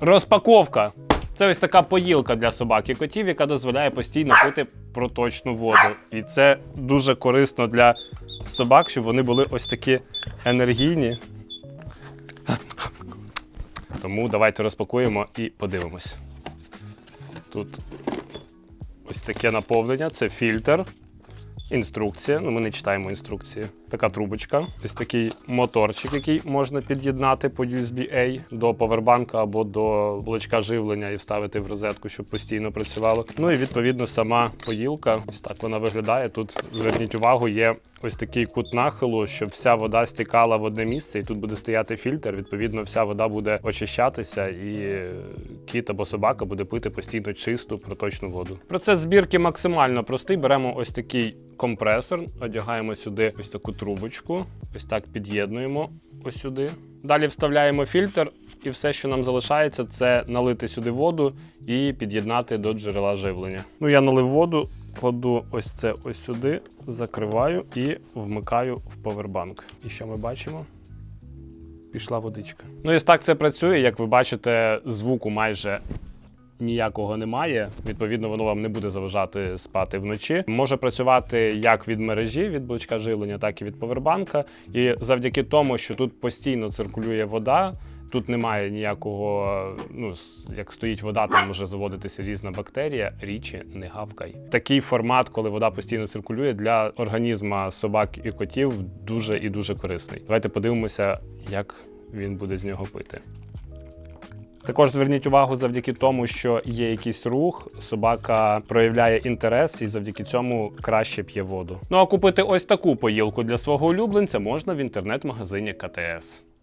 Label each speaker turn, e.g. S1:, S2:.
S1: Розпаковка. Це ось така поїлка для собак і котів, яка дозволяє постійно пити проточну воду. І це дуже корисно для собак, щоб вони були ось такі енергійні. Тому давайте розпакуємо і подивимось. Тут ось таке наповнення, це фільтр. Інструкція. Ну, ми не читаємо інструкції. Така трубочка. Ось такий моторчик, який можна під'єднати по USB-A до повербанка або до блочка живлення і вставити в розетку, щоб постійно працювало. Ну і відповідно сама поїлка. Ось так вона виглядає. Тут зверніть увагу, є ось такий кут нахилу, щоб вся вода стікала в одне місце, і тут буде стояти фільтр. Відповідно, вся вода буде очищатися, і кіт або собака буде пити постійно чисту проточну воду. Процес збірки максимально простий. Беремо ось такий компресор, одягаємо сюди ось таку трубочку, ось так під'єднуємо ось сюди. Далі вставляємо фільтр, і все, що нам залишається, це налити сюди воду і під'єднати до джерела живлення. Ну, я налив воду, кладу ось це ось сюди, закриваю і вмикаю в повербанк. І що ми бачимо? Пішла водичка. Ну і так це працює. Як ви бачите, звуку майже ніякого немає. Відповідно, воно вам не буде заважати спати вночі. Може працювати як від мережі, від блочка живлення, так і від повербанка. І завдяки тому, що тут постійно циркулює вода. Тут немає ніякого, ну як стоїть вода, там може заводитися різна бактерія. Річі не гавкай. Такий формат, коли вода постійно циркулює, для організму собак і котів дуже і дуже корисний. Давайте подивимося, як він буде з нього пити. Також зверніть увагу завдяки тому, що є якийсь рух, собака проявляє інтерес і завдяки цьому краще п'є воду. Ну а купити ось таку поїлку для свого улюбленця можна в інтернет-магазині КТС.